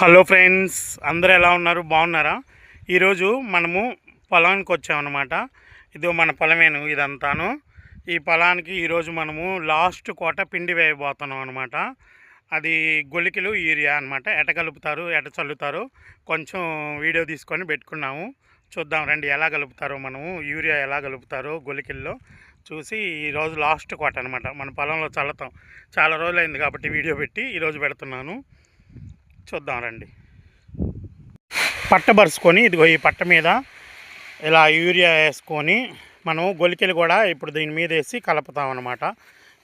Hello friends అందరూ ఎలా ఉన్నారు? బాగున్నారా? ఈరోజు మనము పొలానికి వచ్చామన్నమాట. ఇది మన పొలమేను ఇదంతాను. ఈ పొలానికి ఈరోజు మనము లాస్ట్ కోట పిండి వేయబోతున్నాం అనమాట అది గొలికిలు యూరియా అనమాట ఎట కలుపుతారు ఎట చల్లుతారు కొంచెం వీడియో తీసుకొని పెట్టుకున్నాము. చూద్దాం రండి ఎలా కలుపుతారో మనము యూరియా ఎలా కలుపుతారో గొలికిల్లో చూసి ఈరోజు లాస్ట్ కోట అనమాట మన పొలంలో చల్లుతాం చాలా రోజులైంది కాబట్టి వీడియో పెట్టి ఈరోజు పెడుతున్నాను. చూద్దాం రండి పట్ట పరుచుకొని ఇదిగో ఈ పట్ట మీద ఇలా యూరియా వేసుకొని మనం గొలికెలు కూడా ఇప్పుడు దీని మీద వేసి కలుపుతాం అనమాట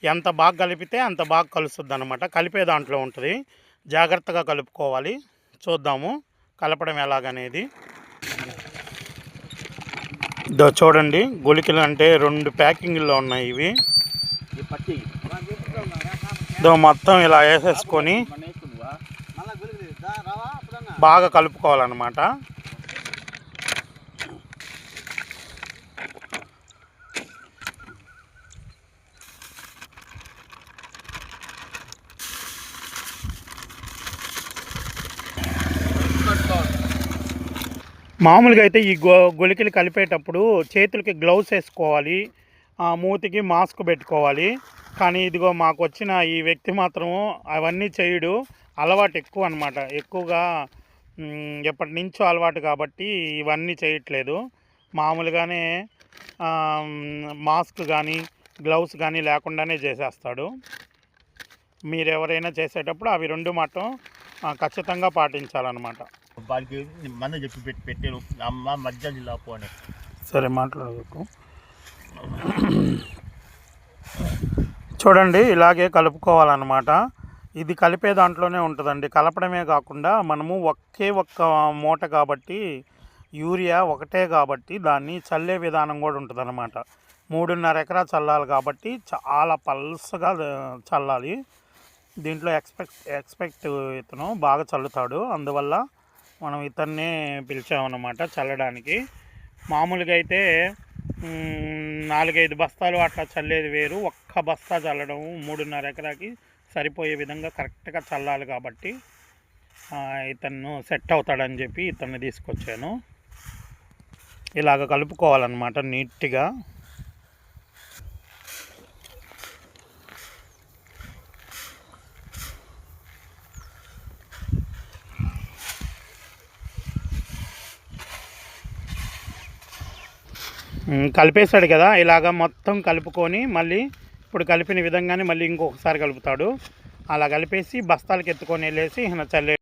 ఎంత బాగా కలిపితే అంత బాగా కలుస్తుంది అనమాట కలిపే దాంట్లో ఉంటుంది. జాగ్రత్తగా కలుపుకోవాలి. చూద్దాము కలపడం ఎలాగనేది. ఇదో చూడండి గొలికలు అంటే రెండు ప్యాకింగ్లో ఉన్నాయి ఇవి. ఇదో మొత్తం ఇలా వేసేసుకొని బాగా కలుపుకోవాలన్నమాట. మామూలుగా అయితే ఈ గొ గొలికలు కలిపేటప్పుడు చేతులకి గ్లౌస్ వేసుకోవాలి ఆ, మూతికి మాస్క్ పెట్టుకోవాలి. కానీ ఇదిగో మాకు వచ్చిన ఈ వ్యక్తి మాత్రం అవన్నీ చేయడు అలవాటు ఎక్కువ అనమాట ఎక్కువగా ఎప్పటి నుంచో అలవాటు కాబట్టి ఇవన్నీ చేయట్లేదు. మామూలుగానే మాస్క్ కానీ గ్లౌస్ కానీ లేకుండానే చేసేస్తాడు. మీరు ఎవరైనా చేసేటప్పుడు అవి రెండు మాత్రం ఖచ్చితంగా పాటించాలన్నమాట. వాడికి మన చెప్పి పెట్టి పెట్టారు. అమ్మ మధ్య జిల్లా పోనీ సరే మాట్లాడకు చూడండి ఇలాగే కలుపుకోవాలన్నమాట. ఇది కలిపే దాంట్లోనే ఉంటుందండి. కలపడమే కాకుండా మనము ఒకే ఒక్క మూట కాబట్టి యూరియా ఒకటే కాబట్టి దాన్ని చల్లే విధానం కూడా ఉంటుందన్నమాట. మూడున్నర ఎకరా చల్లాలి కాబట్టి చాలా పల్సగా చల్లాలి. దీంట్లో ఎక్స్పెక్ట్ ఎక్స్పెక్ట్ ఇతను బాగా చల్లుతాడు. అందువల్ల మనం ఇతన్నే పిలిచామన్నమాట చల్లడానికి. మామూలుగా అయితే నాలుగైదు బస్తాలు అట్లా చల్లేది వేరు. ఒక్క బస్తా చల్లడం మూడున్నర ఎకరాకి సరిపోయే విధంగా కరెక్ట్గా చల్లాలి కాబట్టి ఇతను సెట్ అవుతాడని చెప్పి ఇతన్ని తీసుకొచ్చాను. ఇలాగ కలుపుకోవాలన్నమాట నీట్గా. కలిపేశాడు కదా ఇలాగ మొత్తం కలుపుకొని మళ్ళీ ఇప్పుడు కలిపిన విధంగానే మళ్ళీ ఇంకొకసారి కలుపుతాడు. అలా కలిపేసి బస్తాలకు ఎత్తుకొని వెళ్ళేసి ఈయన చల్లే